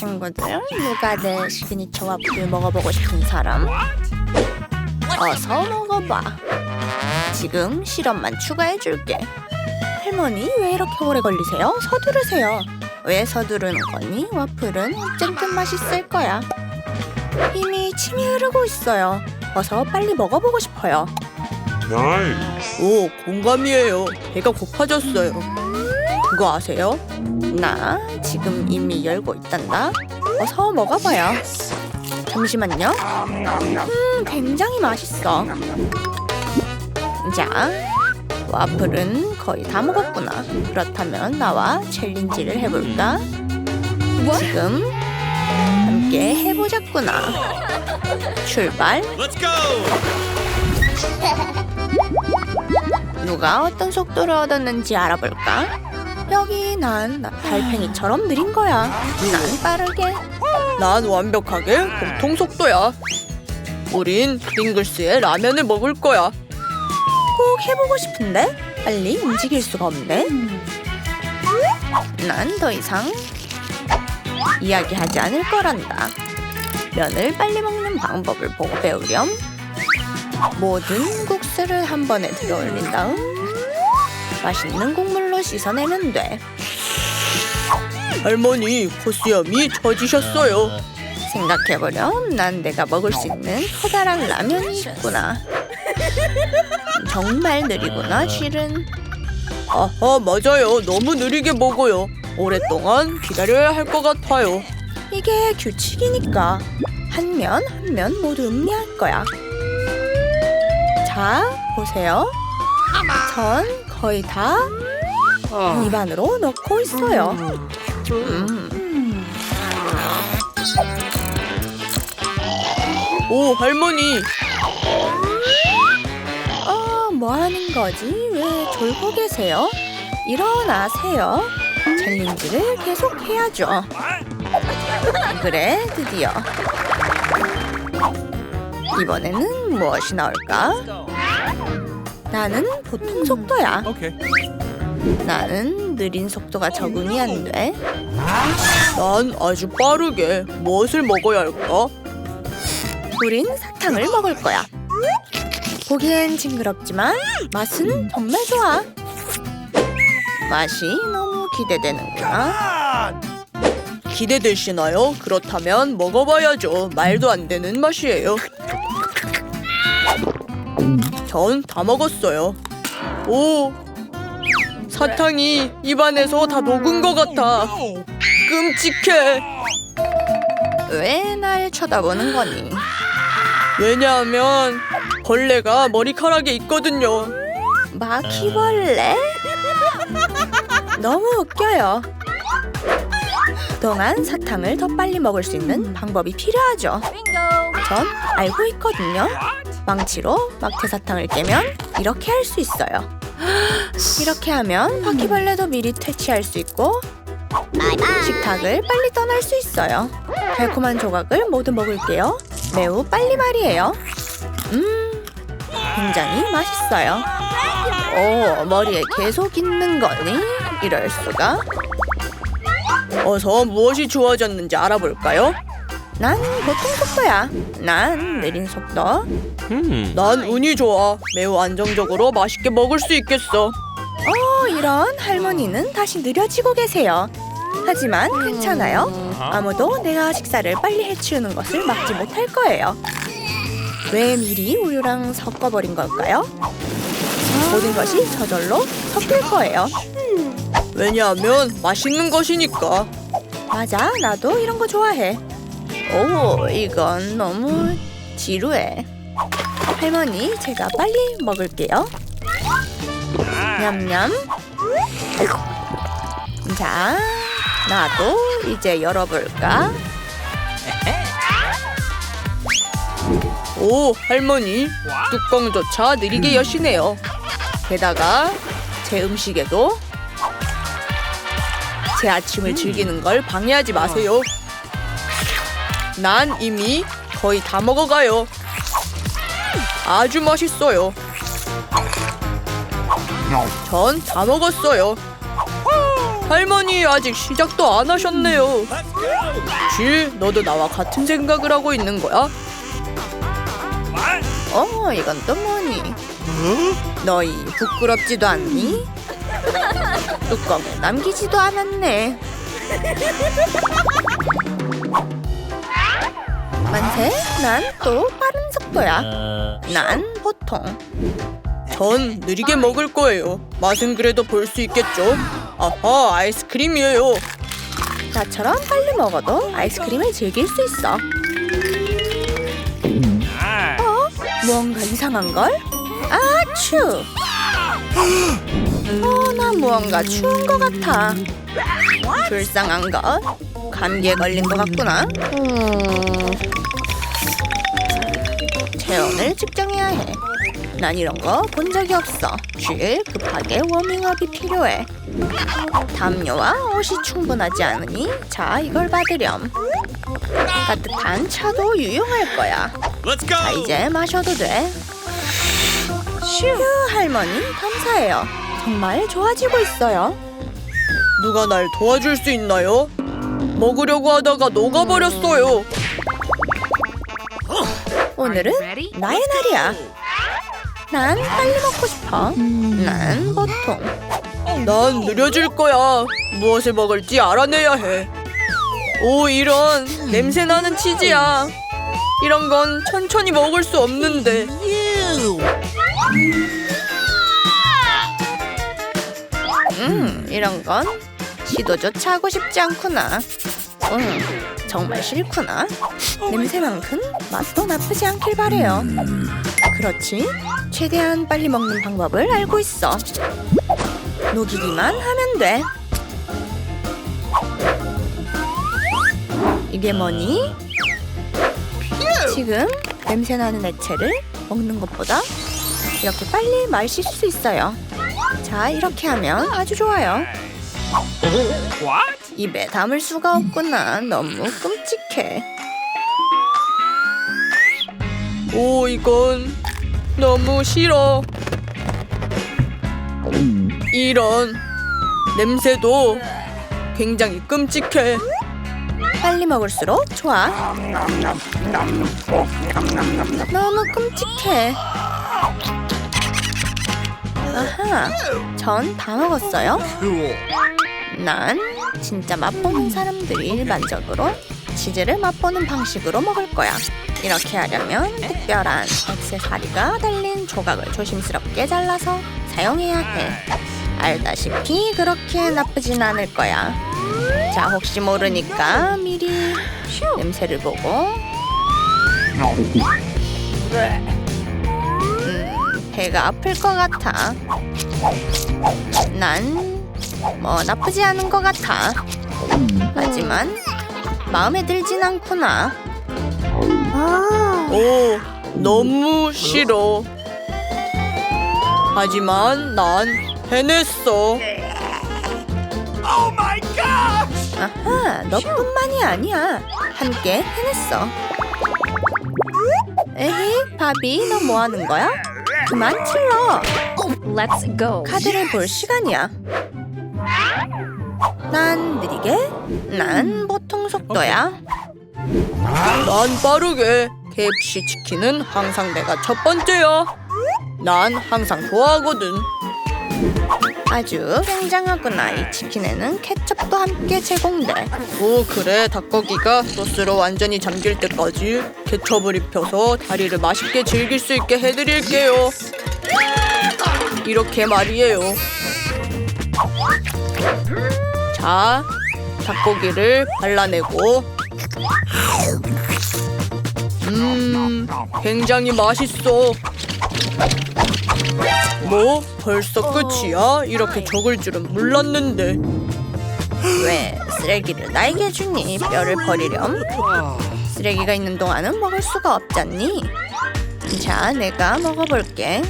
친구들 누가 내 시그니처 와플 먹어보고 싶은 사람? 어서 먹어봐. 지금 시럽만 추가해줄게. 할머니 왜 이렇게 오래 걸리세요? 서두르세요. 왜 서두르는 거니? 와플은 어쨌든 맛있을 거야. 이미 침이 흐르고 있어요. 어서 빨리 먹어보고 싶어요. Nice. 오, 공감이에요. 배가 고파졌어요. 그거 아세요? 나 지금 이미 열고 있단다. 어서 먹어봐요. 잠시만요. 음, 굉장히 맛있어. 자, 와플은 거의 다 먹었구나. 그렇다면 나와 챌린지를 해볼까? 지금 함께 해보자꾸나. 출발. Let's go. 누가 어떤 속도를 얻었는지 알아볼까? 여기 난 달팽이처럼 느린 거야. 난 빠르게. 난 완벽하게 보통 속도야. 우린 링글스의 라면을 먹을 거야. 꼭 해보고 싶은데 빨리 움직일 수가 없네. 난 더 이상 이야기하지 않을 거란다. 면을 빨리 먹는 방법을 보고 배우렴. 모든 국수를 한 번에 들어 올린 다음 맛있는 국물로 씻어내면 돼. 할머니, 코수염이 젖으셨어요. 생각해보렴, 난 내가 먹을 수 있는 커다란 라면이 있구나. 정말 느리구나, 실은. 아하, 맞아요. 너무 느리게 먹어요. 오랫동안 기다려야 할 것 같아요. 이게 규칙이니까. 한 면 한 면 모두 음미할 거야. 자, 보세요. 전 거의 다 입안으로 넣고 있어요. 음. 오, 할머니. 어, 뭐 하는 거지? 왜 졸고 계세요? 일어나세요. 챌린지를 계속 해야죠. 그래, 드디어. 이번에는 무엇이 나올까? 나는 보통 속도야. Okay. 나는 느린 속도가 적응이 안 돼. 난 아주 빠르게 무엇을 먹어야 할까? 우린 사탕을 먹을 거야. 보기엔 징그럽지만 맛은 정말 좋아. 맛이 너무 기대되는구나. 기대되시나요? 그렇다면 먹어봐야죠. 말도 안 되는 맛이에요. 전 다 먹었어요. 오, 사탕이 입안에서 다 녹은 것 같아. 끔찍해. 왜 날 쳐다보는 거니? 왜냐하면 벌레가 머리카락에 있거든요. 마키벌레? 너무 웃겨요. 그동안 사탕을 더 빨리 먹을 수 있는 방법이 필요하죠. 전 알고 있거든요. 망치로 막대 사탕을 깨면 이렇게 할 수 있어요. 이렇게 하면 바퀴벌레도 미리 퇴치할 수 있고 식탁을 빨리 떠날 수 있어요. 달콤한 조각을 모두 먹을게요. 매우 빨리 말이에요. 음, 굉장히 맛있어요. 오, 머리에 계속 있는 거니? 이럴 수가. 어서 무엇이 좋아졌는지 알아볼까요? 난 보통 속도야. 난 느린 속도. Hmm. 난 운이 좋아. 매우 안정적으로 맛있게 먹을 수 있겠어. 어, 이런 할머니는 다시 느려지고 계세요. 하지만 괜찮아요. 아무도 내가 식사를 빨리 해치우는 것을 막지 못할 거예요. 왜 미리 우유랑 섞어버린 걸까요? 모든 것이 저절로 섞일 거예요. 왜냐하면 맛있는 것이니까. 맞아, 나도 이런 거 좋아해. 오, 이건 너무 지루해. 할머니, 제가 빨리 먹을게요. 냠냠. 자, 나도 이제 열어볼까? 오, 할머니. 뚜껑조차 느리게 여시네요. 게다가 제 음식에도 제 아침을 즐기는 걸 방해하지 마세요. 난 이미 거의 다 먹어가요. 아주 맛있어요. 전 다 먹었어요. 할머니 아직 시작도 안 하셨네요. 쥐, 너도 나와 같은 생각을 하고 있는 거야? 어, 이건 또 뭐니? 너희 부끄럽지도 않니? 뚜껑에 남기지도 않았네. 만세, 난 또 빠른 속도야. 난 보통. 전 느리게 먹을 거예요. 맛은 그래도 볼 수 있겠죠. 아하, 아이스크림이에요. 나처럼 빨리 먹어도 아이스크림을 즐길 수 있어. 어? 무언가 이상한 걸? 아, 추. 어, 나 무언가 추운 것 같아. 불쌍한 것. 감기에 걸린 것 같구나. 음. 체온을 측정해야 해. 난 이런 거 본 적이 없어. 쥐 급하게 워밍업이 필요해. 담요와 옷이 충분하지 않으니 자 이걸 받으렴. 따뜻한 차도 유용할 거야. Let's 자 이제 마셔도 돼. 휴 할머니 감사해요. 정말 좋아지고 있어요. 누가 날 도와줄 수 있나요? 먹으려고 하다가 녹아버렸어요. 오늘은 나의 날이야. 난 빨리 먹고 싶어. 난 보통. 난 느려질 거야. 무엇을 먹을지 알아내야 해. 오 이런 냄새 나는 치즈야. 이런 건 천천히 먹을 수 없는데. 음, 이런 건 시도조차 하고 싶지 않구나. 음, 정말 싫구나. 냄새만큼 맛도 나쁘지 않길 바래요. 그렇지. 최대한 빨리 먹는 방법을 알고 있어. 녹이기만 하면 돼. 이게 뭐니? 지금 냄새 나는 액체를 먹는 것보다 이렇게 빨리 마실 수 있어요. 자, 이렇게 하면 아주 좋아요. What? 입에 담을 수가 없구나. 너무 끔찍해. 오, 이건 너무 싫어. 이런 냄새도 굉장히 끔찍해. 빨리 먹을수록 좋아. 너무 끔찍해. 아하, 전 다 먹었어요. 난 진짜 맛보는 사람들이 일반적으로 치즈를 맛보는 방식으로 먹을 거야. 이렇게 하려면 특별한 액세서리가 달린 조각을 조심스럽게 잘라서 사용해야 해. 알다시피 그렇게 나쁘진 않을 거야. 자, 혹시 모르니까 미리 냄새를 보고 음, 배가 아플 것 같아. 난 뭐 나쁘지 않은 것 같아. 하지만 마음에 들진 않구나. 오, 너무 싫어. 하지만 난 해냈어. Oh! 아하, 너뿐만이 아니야. 함께 해냈어. 에헤, 바비, 너 뭐 하는 거야? 그만 찔러. Let's go. 카드를 볼 시간이야. 난 느리게, 난 보통 속도야. 난 빠르게. KFC 치킨은 항상 내가 첫 번째야. 난 항상 좋아하거든. 아주 굉장하구나. 이 치킨에는 케첩도 함께 제공돼. 오 그래 닭고기가 소스로 완전히 잠길 때까지 케첩을 입혀서 다리를 맛있게 즐길 수 있게 해드릴게요. 이렇게 말이에요. 자, 닭고기를 발라내고 음, 굉장히 맛있어. 뭐? 벌써 끝이야? 이렇게 적을 줄은 몰랐는데. 왜 쓰레기를 나에게 주니? 뼈를 버리렴? 쓰레기가 있는 동안은 먹을 수가 없잖니? 자, 내가 먹어볼게.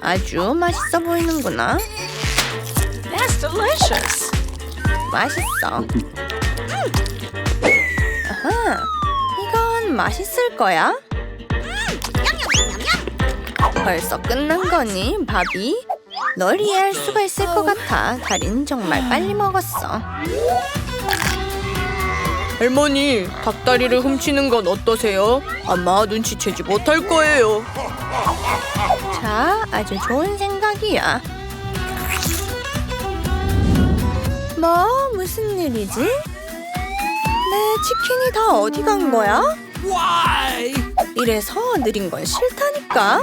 아주 맛있어 보이는구나. That's delicious. 맛있어. 아하, 이건 맛있을 거야. 벌써 끝난 거니, 바비? 널 이해할 수가 있을 것 같아. 달인 정말 빨리 먹었어. 할머니, 닭다리를 훔치는 건 어떠세요? 아마 눈치채지 못할 거예요. 자, 아주 좋은 생각이야. 뭐, 무슨 일이지? 내 치킨이 다 어디 간 거야? 이래서 느린 건 싫다니까.